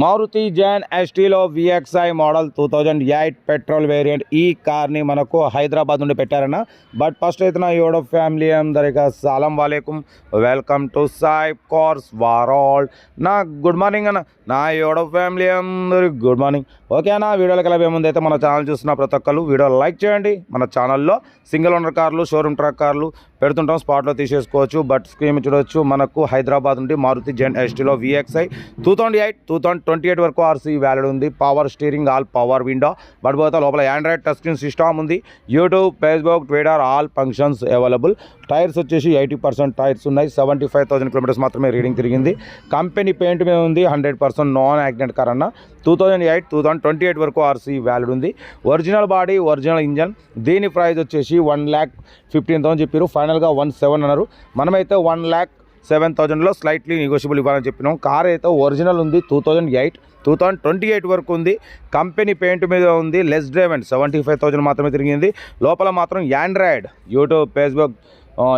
Maruti Zen Estilo VXI model two thousand eight petrol variant. ఈ కార్ని మనకు హైదరాబాద్ నుండి పెట్టారన్న. బట్ ఫస్ట్ అయితే నా యోడో ఫ్యామిలీ అందరికీ సలాం వాలేకుం. వెల్కమ్ టు సాయి కార్స్ వారాల్ నా గుడ్ మార్నింగ్ అన్న. నా యోడో ఫ్యామిలీ అందరికి గుడ్ మార్నింగ్. ఓకే అన్న వీడియోలకి ఎలా ఏముంది అయితే మన ఛానల్ చూస్తున్న ప్రతి ఒక్కరు వీడియో లైక్ చేయండి. మన ఛానల్లో సింగిల్ ఓనర్ కార్లు షోరూమ్ ట్రక్ కార్లు పెడుతుంటాం స్పాట్లో తీసేసుకోవచ్చు. బట్ స్క్రీన్ చూడొచ్చు మనకు హైదరాబాద్ నుండి Maruti Zen Estilo VXI two thousand eight two thousand twenty eight వరకు ఆర్సీ వ్యాలిడ్ ఉంది. Power steering all power window but పోతే లోపల ఆండ్రాయిడ్ టచ్ స్క్రీన్ సిస్టమ్ ఉంది. YouTube Facebook Twitter all functions available tyres వచ్చేసి eighty percent tyres ఉన్నాయి. Seventy five thousand kilometres మాత్రమే reading తిరిగింది. Company paint మీద ఉంది. Hundred percent non accident car అన్న. Two thousand eight two thousand twenty eight వరకు RC valid ఉంది. Original body original engine దీని ప్రైస్ వచ్చేసి వన్ ల్యాక్ ఫిఫ్టీన్ థౌసండ్ చెప్పారు ఫైనల్గా వన్ సెవెన్ అన్నారు. మనమైతే వన్ ల్యాక్ సెవెన్ థౌజండ్లో స్లైట్లీ నెగోషియబుల్ ఇవ్వాలని చెప్పినాం. కార్ అయితే ఒరిజినల్ ఉంది two thousand eight two thousand twenty eight వరకు ఉంది. కంపెనీ పెయింట్ మీద ఉంది less drive and seventy five thousand మాత్రమే తిరిగింది. లోపల మాత్రం Android YouTube Facebook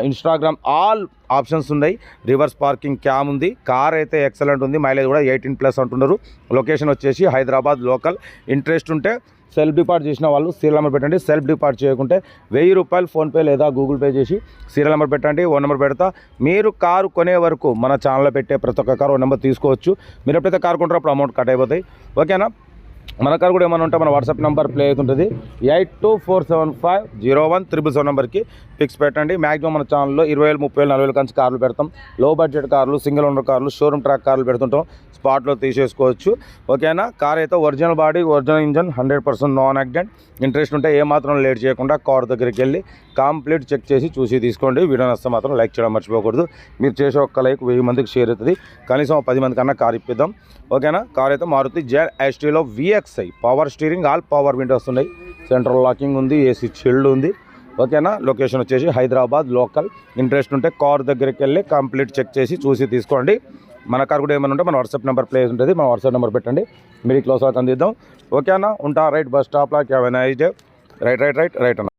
Instagram all options ఉన్నాయి. రివర్స్ పార్కింగ్ క్యామ్ ఉంది. కార్ అయితే ఎక్సలెంట్ ఉంది. మైలేజ్ కూడా ఎయిటీన్ ప్లస్ అంటున్నారు. లొకేషన్ వచ్చేసి హైదరాబాద్ లోకల్. ఇంట్రెస్ట్ ఉంటే సెల్ఫ్ డిపార్ట్ చేసిన వాళ్ళు సీరియల్ నెంబర్ పెట్టండి. సెల్ఫ్ డిపార్ట్ చేయకుంటే వెయ్యి రూపాయలు ఫోన్పే లేదా గూగుల్ పే చేసి సీరియల్ నెంబర్ పెట్టండి. ఓ నెంబర్ పెడతా. మీరు కారు కొనే వరకు మన ఛానల్లో పెట్టే ప్రతి ఒక్క కారు ఓ నెంబర్ తీసుకోవచ్చు. మీరు ఎప్పుడైతే కారు కొంటారో అప్పుడు అమౌంట్ కట్ అయిపోతాయి. ఓకేనా మన కారు కూడా ఏమైనా ఉంటే మన వాట్సాప్ నెంబర్ ప్లే అవుతుంటుంది. Eight two four seven five zero one triple seven నెంబర్కి ఫిక్స్ పెట్టండి. మాక్సిమం మన ఛానల్లో ఇరవై వేలు ముప్పై వేలు నలభై వేలు కంచి కార్లు పెడతాం. లో బడ్జెట్ కార్లు సింగిల్ ఓనర్ కార్లు షోరూమ్ ట్రాక్ కార్లు పెడుతుంటాం. స్పాట్లో తీసేసుకోవచ్చు. ఓకేనా? కార్ అయితే original body original engine hundred percent non accident. Interest ఉంటే ఏమాత్రం లేట్ చేయకుండా కార్ దగ్గరికి వెళ్ళి కంప్లీట్ చెక్ చేసి చూసి తీసుకోండి. వీడియో నస్తే మాత్రం లైక్ చేయడం మర్చిపోకూడదు. మీరు చేసే ఒక్క లైక్ వెయ్యి మందికి షేర్ అవుతుంది. కనీసం పది మంది కన్నా కార్ ఇప్పిద్దాం. ఓకేనా? కార్ అయితే Maruti Zen Estilo VXI power steering all power windows ఉన్నాయి. సెంట్రల్ లాకింగ్ ఉంది ఏసీ చిల్డ్ ఉంది. ఓకేనా లొకేషన్ వచ్చేసి హైదరాబాద్ లోకల్. ఇంట్రెస్ట్ ఉంటే కార్ దగ్గరికి వెళ్ళి కంప్లీట్ చెక్ చేసి చూసి తీసుకోండి. మన కార్ కూడా ఏమైనా ఉంటే మన వాట్సాప్ నెంబర్ ప్లేస్ ఉంటుంది. మన వాట్సాప్ నెంబర్ పెట్టండి. మీరు క్లోజ్ అవుతుంది అందిద్దాం ఓకేనా ఉంటా రైట్ బస్ స్టాప్లో క్యావెన్ రైట్ రైట్ రైట్ రైట్ అన్న.